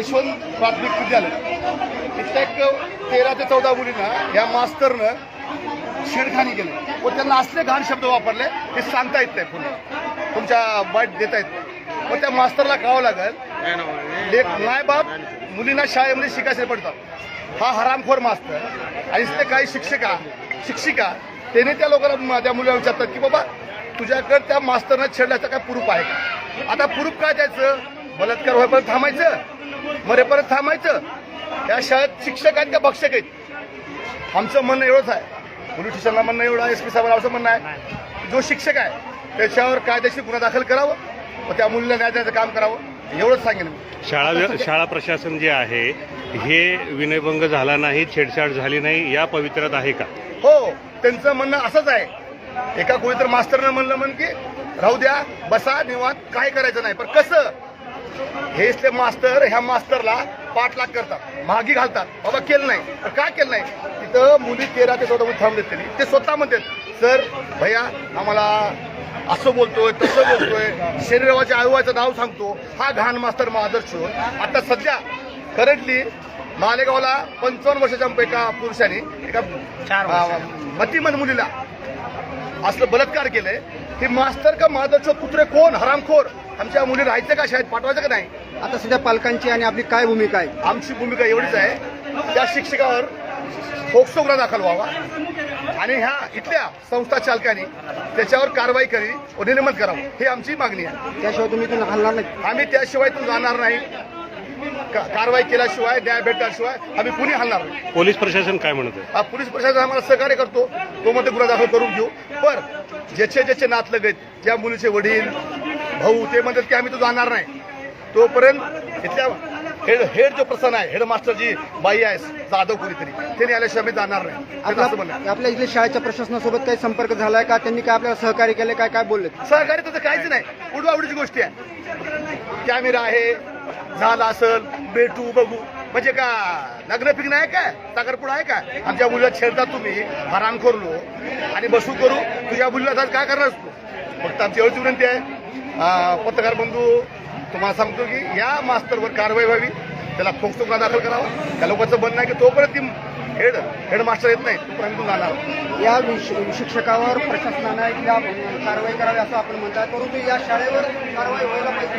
यशवंत प्राथमिक विद्यालय इथल्या एक तेरा ते चौदा मुलींना या मास्तरनं छेडखानी केली. व त्यांना असले घाण शब्द वापरले ते सांगता येत नाही पुन्हा. तुमच्या वाईट देता येत नाही. व त्या मास्तरला कळावं लागेल लेख माय बाप मुलींना शाळेमध्ये शिकायचे पडतात. हा हरामखोर मास्तर. आणि इथले काही शिक्षिका शिक्षिका त्याने त्या लोकांना त्या मुलीला विचारतात की बाबा तुझ्याकडे त्या मास्तरनं छेडल्याचा काय प्रूफ आहे का? आता प्रूफ काय द्यायचं? बलात्कार होईपर्यंत थांबायचं? मरेपर्यंत थांबायचं. या शाळेत शिक्षक आहेत का भक्षक आहेत? आमचं म्हणणं एवढंच आहे. पोलीस स्टेशनला म्हणणं एवढं आहे एस पी साहेबांना असं म्हणणं आहे. जो शिक्षक आहे त्याच्यावर कायदेशीर गुन्हा दाखल करावं व त्या मुलीला न्याय देण्याचं काम करावं. एवढंच सांगेन मी. शाळा शाळा प्रशासन जे आहे हे विनयभंग झाला नाही छेडछाड झाली नाही या पवित्र्यात आहे का? हो त्यांचं म्हणणं असंच आहे. एका कोणी तर मास्तरनं म्हणलं म्हण की राहू द्या बसा निवांत काय करायचं नाही. पण कसं? हे इथले मास्तर ह्या मास्तरला पाठलाग करतात. मागी घालतात. बाबा केलं नाही. तर का केलं नाही? तिथं मुली तेरा ते चौदा मुली थांबलेत त्यांनी. ते स्वतः म्हणतात सर भैया आम्हाला असं बोलतोय तसं बोलतोय. शरीराच्या आयुवाचं नाव सांगतो. हा घाण मास्तर आदर्श आता सध्या करंटली मालेगावला पंचावन्न वर्षाच्या एका पुरुषाने एका अं, मतिमंद मुलीला असलं बलात्कार केलंय. हे मास्तर का मादरच कुत्रे कोण? हरामखोर. आमच्या मुली राहायचं का शाळेत? पाठवायचं का नाही? आता सध्या पालकांची आणि आपली काय भूमिका आहे? आमची भूमिका एवढीच आहे त्या शिक्षकावर फोक्सो गुन्हा दाखल व्हावा. आणि ह्या इथल्या संस्था चालकांनी त्याच्यावर कारवाई करावी व निलंबन करावं ही आमची मागणी आहे. त्याशिवाय तुम्ही इथून हलणार नाही. आम्ही त्याशिवाय इथून जाणार नाही. का- कारवाई केल्याशिवाय न्याय भेटल्याशिवाय आम्ही कुणी हलणार नाही. पोलीस प्रशासन काय म्हणत आहे? हा पोलीस प्रशासन आम्हाला सहकार्य करतो तो मध्ये गुन्हा दाखल करून घेऊ. पण ज्याचे ज्याचे नातलग आहेत ज्या मुलीचे वडील भाऊ ते म्हणतात की आम्ही तो जाणार नाही. तोपर्यंत इथल्या हेड हेड जो प्रसन्न आहे हेडमास्टर जी बाई आहे जाधव कोणीतरी त्यांनी आल्याशिवाय आम्ही जाणार नाही. असं म्हणणं. आपल्या इथल्या शाळेच्या प्रशासनासोबत काही संपर्क झालाय का? त्यांनी काय आपल्याला सहकार्य केले काय काय बोलले सहकार्य तसं काहीच नाही. उडवाउडीची गोष्टी आहे. कॅमेरा आहे झाला असल भेटू बघू. म्हणजे का लग्न पिकणं आहे काय साखरपुडा आहे काय आमच्या मुलीला छेडतात तुम्ही हराम करलो आणि बसू करू तुझ्या मुलीला आज काय करणार असतो फक्त आमची एवढीच विनंती आहे. पत्रकार बंधू तुम्हाला सांगतो की या मास्तरवर कारवाई व्हावी. त्याला फोक्सो गुन्हा दाखल करावा. त्या लोकांचं म्हणणं आहे की तोपर्यंत ती हेड हेडमास्टर येत नाही तोपर्यंत जाणार. या शिक्षकावर प्रशासनानं या कारवाई करावी असं आपण म्हणतात परंतु या शाळेवर कारवाई व्हायला पाहिजे.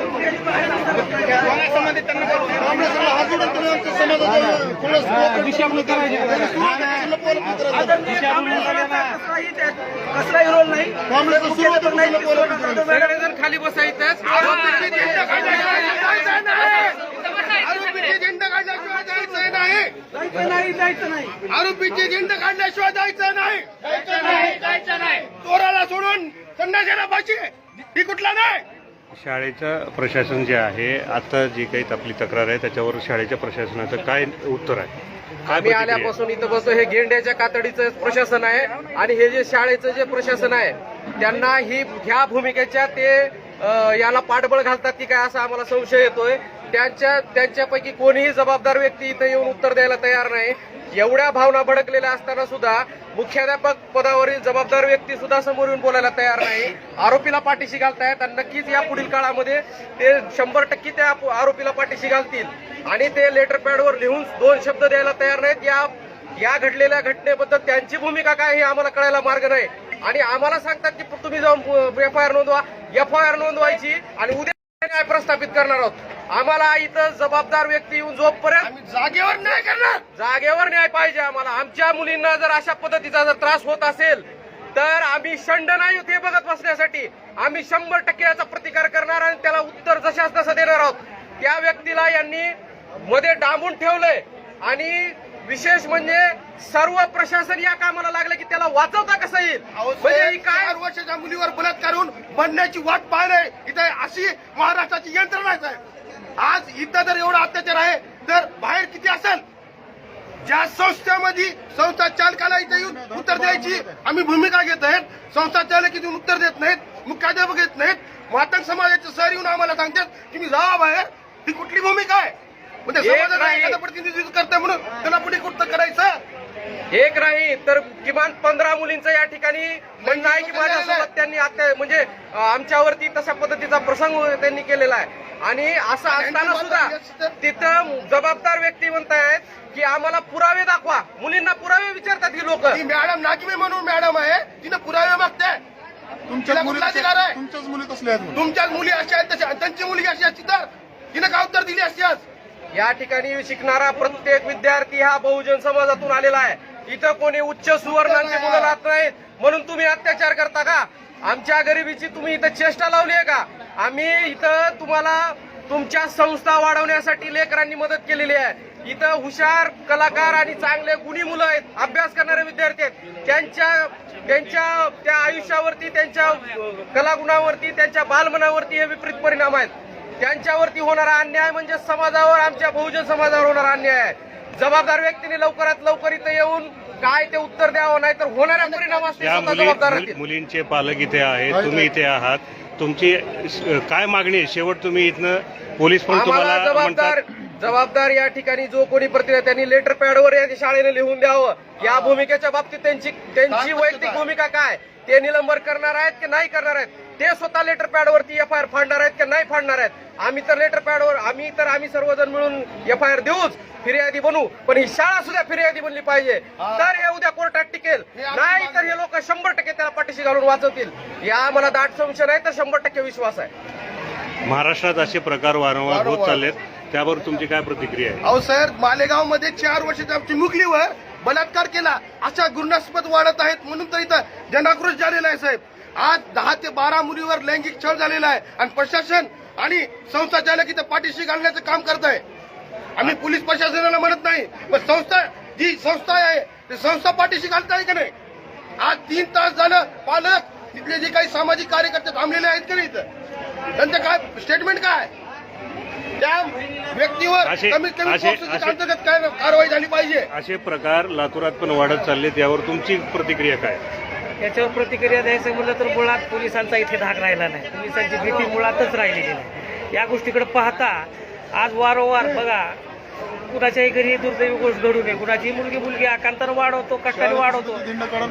कसलाही रोल नाही खाली बसायचंच आरोपीची झेंडा काढल्याशिवाय जायचं नाही. जायचं नाही जायचं नाही. जायचं नाही आरोपीची झेंडा काढल्याशिवाय जायचं नाही चोराला सोडून संध्याकाळला पाहिजे ही कुठला नाही शाळेचं प्रशासन जे आहे आता जी काही आपली तक्रार आहे त्याच्यावर शाळेच्या प्रशासनाचं काय उत्तर आहे? आम्ही? आल्यापासून इथं बसतो. हे गेंड्याच्या कातडीचं प्रशासन आहे आणि हे जे शाळेचं जे प्रशासन आहे त्यांना ही ह्या भूमिकेच्या ते अ, याला पाठबळ घालतात की काय असा आम्हाला संशय येतोय. त्यांच्या त्यांच्यापैकी कोणीही जबाबदार व्यक्ती इथं येऊन उत्तर द्यायला तयार नाही. एवढ्या भावना भडकलेल्या असताना सुद्धा मुख्याध्यापक पदावरील जबाबदार व्यक्ती सुद्धा समोर येऊन बोलायला तयार नाही. आरोपीला पाठीशी घालतायत आणि नक्कीच या पुढील काळामध्ये ते शंभर टक्के त्या आरोपीला पाठीशी घालतील. आणि ते लेटर पॅडवर लिहून दोन शब्द द्यायला तयार नाहीत. या या घडलेल्या घटनेबद्दल त्यांची भूमिका काय हे आम्हाला कळायला मार्ग नाही. आणि आम्हाला सांगतात की तुम्ही जाऊन एफ आय आर नोंदवा. एफ आय आर नोंदवायची आणि उद्या न्याय प्रस्थापित करणार आहोत? आम्हाला इथं जबाबदार व्यक्ती येऊन जोपर्यंत जागेवर नाही करणार. जागेवर न्याय पाहिजे आम्हाला. आमच्या मुलींना जर अशा पद्धतीचा जर त्रास होत असेल तर आम्ही शंड नाही हे बघत बसण्यासाठी. आम्ही शंभर टक्के याचा प्रतिकार करणार आणि त्याला उत्तर जशाच तसं देणार आहोत. त्या व्यक्तीला यांनी मध्ये डांबून ठेवलंय. आणि विशेष म्हणजे सर्व प्रशासन या कामाला लागलं की त्याला वाचवता कसं येईल? म्हणजे ही काय? वर्षाच्या मुलीवर बलात्कार होऊन म्हणण्याची वाट पाहणे इथे अशी महाराष्ट्राची यंत्रणा आहे आज इथं जर एवढा अत्याचार आहे तर बाहेर किती असेल? ज्या संस्थेमध्ये संस्था चालकाला इथे येऊन उत्तर द्यायची आम्ही भूमिका घेत आहेत संस्था चालक इथून उत्तर देत नाहीत मुख्याध्यापक येत नाहीत. मातंग समाजाचे सर येऊन आम्हाला सांगतात तुम्ही जा बाहेर ही कुठली भूमिका आहे? म्हणजे नाही. एखादा प्रतिनिधित्व करताय म्हणून त्याला पुढे कुठं करायचं? एक नाही. तर किमान पंधरा मुलींचं या ठिकाणी म्हणणं आहे की माझ्यासोबत त्यांनी आता म्हणजे आमच्यावरती तशा पद्धतीचा प्रसंग त्यांनी केलेला आहे. आणि असं असताना सुद्धा तिथं जबाबदार व्यक्ती म्हणतायत की आम्हाला पुरावे दाखवा. मुलींना पुरावे विचारतात ही लोक. मॅडम नागवे म्हणून मॅडम आहे. तिने पुरावे मागते. कुठला अधिकार आहे? तुमच्याच मुली तुमच्याच मुली अशा आहेत तशा त्यांची मुलगी अशी असती तर तिने काय उत्तर दिली असती आज. या ठिकाणी शिकणारा प्रत्येक विद्यार्थी हा बहुजन समाजातून आलेला आहे. इथं कोणी उच्च सुवर्णांची मुलं राहत नाहीत. म्हणून तुम्ही अत्याचार करता का? आमच्या गरिबीची तुम्ही इथं चेष्टा लावली आहे का? आम्ही इथं तुम्हाला तुमच्या संस्था वाढवण्यासाठी लेकरांनी मदत केलेली आहे. इथं हुशार कलाकार आणि चांगले गुणी मुलं आहेत अभ्यास करणारे विद्यार्थी आहेत. त्यांच्या त्यांच्या त्या आयुष्यावरती त्यांच्या कलागुणावरती त्यांच्या बालमनावरती हे विपरीत परिणाम आहेत. त्यांच्यावरती होणारा अन्याय म्हणजे समाजावर आमच्या बहुजन समाजावर होणारा अन्याय आहे. जबाबदार व्यक्तीने लवकरात लवकर इथं येऊन काय ते उत्तर द्यावं नाही तर होणाऱ्या स्वतः मुली जबाबदार मुलींचे पालक इथे आहेत तुम्ही इथे आहात. तुमची काय मागणी आहे? शेवट तुम्ही इथनं पोलीस पण तुम्हाला जबाबदार जबाबदार या ठिकाणी जो कोणी प्रतिनिधी त्यांनी लेटर पॅडवर या शाळेने लिहून द्यावं. या भूमिकेच्या बाबतीत त्यांची त्यांची वैयक्तिक भूमिका काय? ते निलंबन करणार आहेत की नाही करणार आहेत? ते स्वतः लेटर पॅडवरती एफ आय आर फाडणार आहेत की नाही फाडणार आहेत? आम्ही तर लेटर पॅडवर आम्ही तर आम्ही सर्वजण मिळून एफ आय आर देऊच फिर्यादी बनू. पण ही शाळा सुद्धा फिर्यादी बनली पाहिजे. तर हे उद्या कोर्टात टिकेल. नाही तर हे लोक शंभर टक्के त्याला पाठीशी घालून वाचवतील. या मला दाट संशय नाही तर शंभर टक्के विश्वास आहे. महाराष्ट्रात असे प्रकार वारंवार होत. चाललेत. त्यावर तुमची काय प्रतिक्रिया आहे? अहो सर मालेगावमध्ये चार वर्षाच्या आमची मुगलीवर बलात्कार केला. अशा गुन्हास्पद वाढत आहेत म्हणून तर इथं जनाक्रोश झालेला आहे साहेब. आज दहा ते बारा मुलीवर लैंगिक छळ झालेला आहे. आणि प्रशासन आणि संस्था चालक इथं पाठीशी घालण्याचं काम करत आहे. आम्ही पोलीस प्रशासनाला म्हणत नाही पण संस्था जी संस्था आहे ती संस्था पाठीशी घालत आहे का नाही? आज तीन तास झालं पालक तिथले जे काही सामाजिक कार्यकर्ते थांबलेले आहेत का नाही इथं? त्यांचं काय स्टेटमेंट काय? त्या व्यक्तीवर कमीत कमी अंतर्गत काय कारवाई झाली पाहिजे. असे प्रकार लातूरात पण वाढत चाललेत यावर तुमची प्रतिक्रिया काय? याच्यावर प्रतिक्रिया द्यायचं म्हणलं तर मुळात पोलिसांचा इथे धाक राहिला नाही. पोलिसांची भीती मुळातच राहिलेली नाही. या गोष्टीकडे पाहता आज वारंवार बघा कुणाच्याही घरी दुर्दैवी गोष्ट घडू नये. कुणाची मुलगी मुलगी आकांतानं वाढवतो कष्टाने वाढवतो.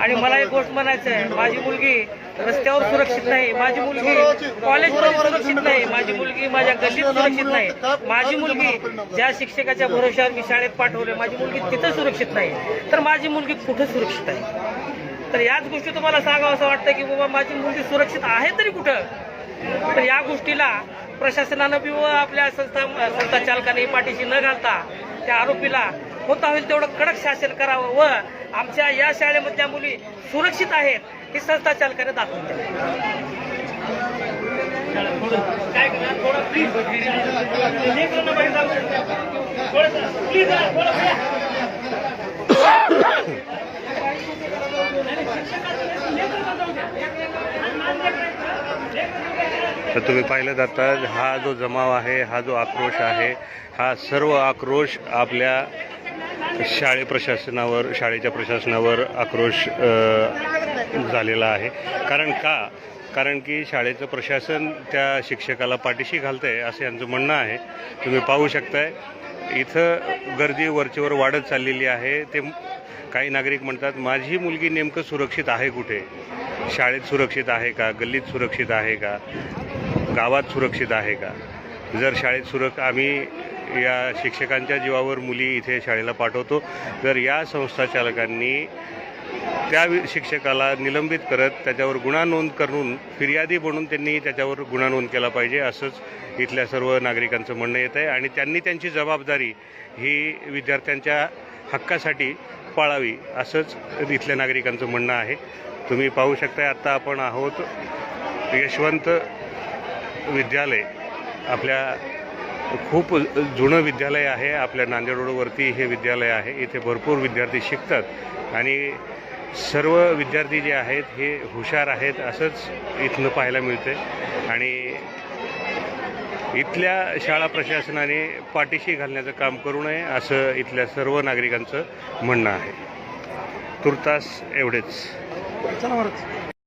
आणि मला एक गोष्ट म्हणायचं आहे माझी मुलगी रस्त्यावर सुरक्षित नाही. माझी मुलगी कॉलेजमध्ये सुरक्षित नाही. माझी मुलगी माझ्या गल्लीत सुरक्षित नाही. माझी मुलगी ज्या शिक्षकाच्या भरोश्यावर मी शाळेत पाठवले माझी मुलगी तिथं सुरक्षित नाही. तर माझी मुलगी कुठं सुरक्षित आहे? तर याच गोष्टी तुम्हाला सांगावं असं वाटतं की बाबा माझी मुलगी सुरक्षित आहे तरी कुठं? तर या गोष्टीला प्रशासनानं बी व आपल्या संस्था संस्था चालकाने पाठीशी न घालता त्या आरोपीला होता होईल तेवढं कडक शासन करावं व आमच्या या शाळेमधल्या मुली सुरक्षित आहेत हे संस्था चालकाने दाखवून द्यावं काय करणार? थोडं please. लेकरांना बाहेर जाऊ द्या. थोडंसं, please जरा, थोडं प्रिया. तर तुम्ही पाहिलं जातं हा जो जमाव आहे हा जो आक्रोश आहे हा सर्व आक्रोश आपल्या शाळे प्रशासनावर शाळेच्या प्रशासनावर आक्रोश झालेला आहे. कारण का? कारण की शाळेचं प्रशासन त्या शिक्षकाला पाठीशी घालतंय असं यांचं म्हणणं आहे. तुम्ही पाहू शकताय इथं गर्दी वरचेवर वाढत चाललेली आहे. ते काही नागरिक म्हणतात माझी मुलगी नेमकं सुरक्षित आहे कुठे? शाळेत सुरक्षित आहे का? गल्लीत सुरक्षित आहे का? गावात सुरक्षित आहे का? जर शाळेत सुरक आम्ही या शिक्षकांच्या जीवावर मुली इथे शाळेला पाठवतो. तर या संस्था चालकांनी त्या वि- शिक्षकाला निलंबित करत त्याच्यावर गुन्हा नोंद करून फिर्यादी म्हणून त्यांनी त्याच्यावर गुन्हा नोंद केला पाहिजे असंच इथल्या सर्व नागरिकांचं म्हणणं येत आहे. आणि त्यांनी त्यांची जबाबदारी ही विद्यार्थ्यांच्या हक्कासाठी पाळावी असंच इथल्या नागरिकांचं म्हणणं आहे. तुम्ही पाहू शकताय आत्ता आपण आहोत यशवंत विद्यालय आपल्या खूप जुनं विद्यालय आहे आपल्या नांदेड रोडवरती हे विद्यालय आहे इथे भरपूर विद्यार्थी शिकतात. आणि सर्व विद्यार्थी जे आहेत हे हुशार आहेत असंच इथनं पाहायला मिळते आणि इथल्या शाळा प्रशासनाने पाठीशी घालण्याचं काम करू नये असं इथल्या सर्व नागरिकांचं म्हणणं आहे. तुर्तास एवढेच. चला महाराज